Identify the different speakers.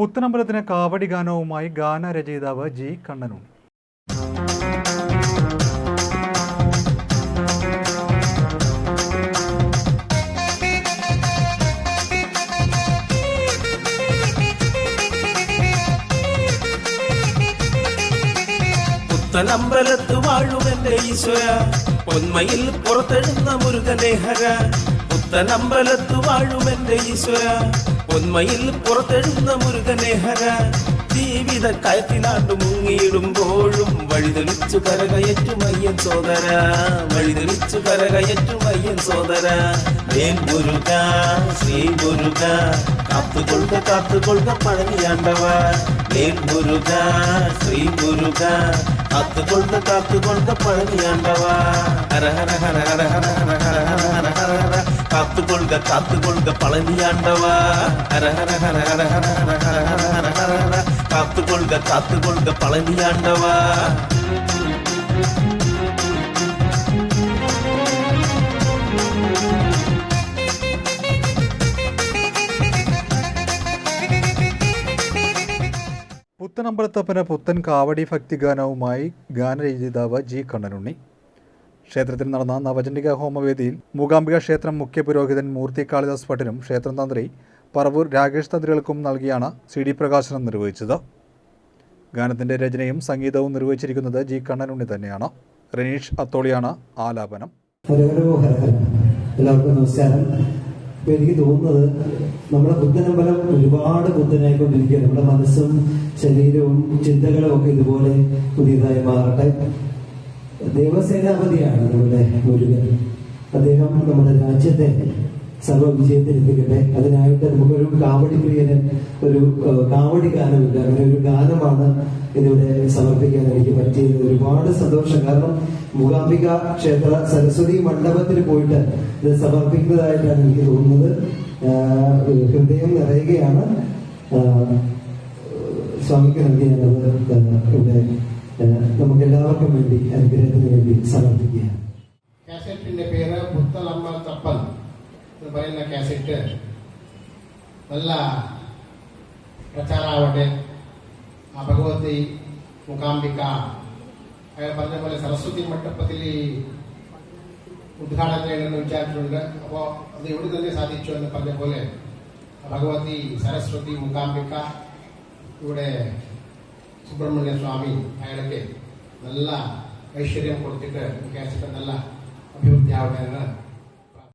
Speaker 1: പുത്തനമ്പലത്തിന് കാവടി ഗാനവുമായി ഗാനരചയിതാവ് ജി കണ്ണനുണ്ണി.
Speaker 2: പുത്തനമ്പലത്ത് വാഴുമെന്റെ ഈശ്വര പൊന്മയിൽ പുറത്തെഴുന്ന മുരുകനേഹര. പുത്തനമ്പലത്ത് വാഴുമെന്റെ ഈശ്വര പൊന്മയിൽ പുറത്തെഴുന്ന മുരുകനേഹര. ജീവിത കയറ്റിലാണ്ട് മുങ്ങിയിടുമ്പോഴും വഴിതെളിച്ചു കരകയറ്റുമയ്യൻ സോദര. വഴിതെളിച്ചു കരകയറ്റുമയ്യൻ സോദര. ഏൻ ഗുരുക ശ്രീ മുരുക. കാത്തുകൊള്ളുക കാത്തുകൊള്ളുക പഴനിയാണ്ടവ. ഏൻ ഗുരുക ശ്രീ காத்து கொண்ட காத்து கொண்ட பழனி ஆண்டவா ஹர ஹர ஹர ஹர ஹர ஹர ஹர ஹர ஹர ஹர ஹர காத்து கொள்க காத்து கொள்க பழனி ஆண்டவா ஹர ஹர ஹர ஹர ஹர ஹர ஹர ஹர ஹர ஹர காத்து கொள்க காத்து கொள்க பழனி ஆண்டவா
Speaker 1: പുത്തനമ്പലത്തപ്പന് പുത്തൻ കാവടി ഭക്തിഗാനവുമായി ഗാനരചിതാവ് ജി കണ്ണനുണ്ണി. ക്ഷേത്രത്തിൽ നടന്ന നവചണ്ഡിക ഹോമവേദിയിൽ മൂകാംബിക ക്ഷേത്രം മുഖ്യ പുരോഹിതൻ മൂർത്തി കാളിദാസ് ഭട്ടിനും ക്ഷേത്രം തന്ത്രി പറവൂർ രാകേഷ് തന്ത്രികൾക്കും നൽകിയാണ് സി ഡി പ്രകാശനം നിർവഹിച്ചത്. ഗാനത്തിന്റെ രചനയും സംഗീതവും നിർവഹിച്ചിരിക്കുന്നത് ജി കണ്ണനുണ്ണി തന്നെയാണ്. റനീഷ് അത്തോളിയാണ് ആലാപനം.
Speaker 3: എല്ലാവർക്കും ഇപ്പൊ എനിക്ക് തോന്നുന്നത് നമ്മുടെ ബുദ്ധനമ്പലം ഒരുപാട് ബുദ്ധനായിക്കൊണ്ടിരിക്കുകയാണ്. നമ്മുടെ മനസ്സും ശരീരവും ചിന്തകളും ഒക്കെ ഇതുപോലെ പുതിയതായി മാറട്ടെ. ദേവസേനാപതിയാണ് നമ്മുടെ മുരുകൻ. അദ്ദേഹം നമ്മുടെ രാജ്യത്തെ സർവ വിജയത്തിലെത്തിക്കട്ടെ അതിനായിട്ട് നമുക്കൊരു കാവടി പ്രിയന് ഒരു കാവടി ഗാനമില്ല അങ്ങനെ ഒരു ഗാനമാണ് ഇതിവിടെ സമർപ്പിക്കാൻ എനിക്ക് പറ്റിയത്. ഒരുപാട് സന്തോഷം. കാരണം മൂകാംബിക ക്ഷേത്ര സരസ്വതി മണ്ഡപത്തിൽ പോയിട്ട് ഇത് സമർപ്പിക്കുന്നതായിട്ടാണ് എനിക്ക് തോന്നുന്നത്. ഹൃദയം നിറയുകയാണ്. സ്വാമിക്ക് നൽകി ഇവിടെ നമുക്ക് എല്ലാവർക്കും വേണ്ടി അനുഗ്രഹത്തിന് വേണ്ടി സമർപ്പിക്കുകയാണ്.
Speaker 4: കാസറ്റിന്റെ പേര് പുത്തലമ്മ തപ്പൻ. ಬರೆಯಲ್ಲ ಕ್ಯಾಸೆಟ್ ಎಲ್ಲ ಪ್ರಚಾರ ಆಗಟ್ಟೆ ಆ ಭಗವತಿ ಮುಖಾಂಬಿಕ ಬಂದ ಮೇಲೆ ಸರಸ್ವತಿ ಮಂಟಪದಲ್ಲಿ ಉದ್ಘಾಟನೆ ಹೇಳಲು ವಿಚಾರಿಸಿಕೊಂಡ ಅಪ್ಪೋ, ಅದು ಹುಡುಗದೇ ಸಾಧಿಸು ಅಂತ ಪದೇ ಬೋಲೆ ಭಗವತಿ ಸರಸ್ವತಿ ಮುಕಾಂಬಿಕಾ ಇವಡೆ ಸುಬ್ರಹ್ಮಣ್ಯ ಸ್ವಾಮಿ ಆಯ್ಕೆ ನಲ್ಲ ಐಶ್ವರ್ಯ ಕೊಡ್ತಿಟ್ಟು ಕ್ಯಾಸೆಟ್ ನಲ್ಲ ಅಭಿವೃದ್ಧಿ ಆಗಬೇಕು